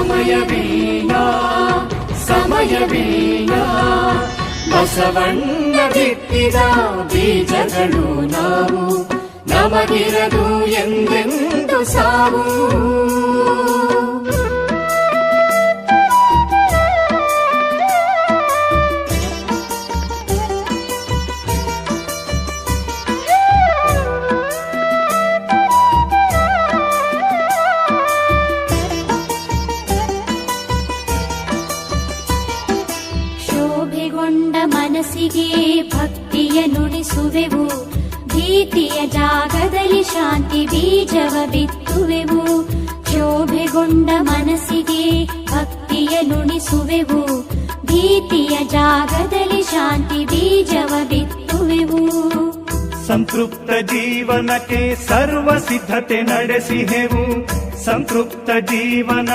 ಸಮಯವೀನ ಸಮಯವೀನ ಬಸವಣ್ಣ ಬಿತ್ತಿದ ಬೀಜಗಳು ನಾವು ನಮಗಿರದು ಎಂದೆಂದು ಸಾವು. ಮನಸ್ಸಿಗೆ ಭಕ್ತಿಯ ನುಡಿಸುವೆವು. ಭೀತಿಯ ಜಾಗದಲ್ಲಿ ಶಾಂತಿ ಬೀಜವ ಬಿತ್ತುವೆವು. ಶೋಭೆಗೊಂಡ ಮನಸ್ಸಿಗೆ ಭಕ್ತಿಯ ನುಡಿಸುವೆವು. ಭೀತಿಯ ಜಾಗದಲ್ಲಿ ಶಾಂತಿ ಬೀಜವ ಬಿತ್ತುವೆವು. ಸಂತೃಪ್ತ ಜೀವನಕ್ಕೆ ಸರ್ವ ಸಿದ್ಧತೆ ನಡೆಸಿಹೆವು. ಸಂತೃಪ್ತ ಜೀವನ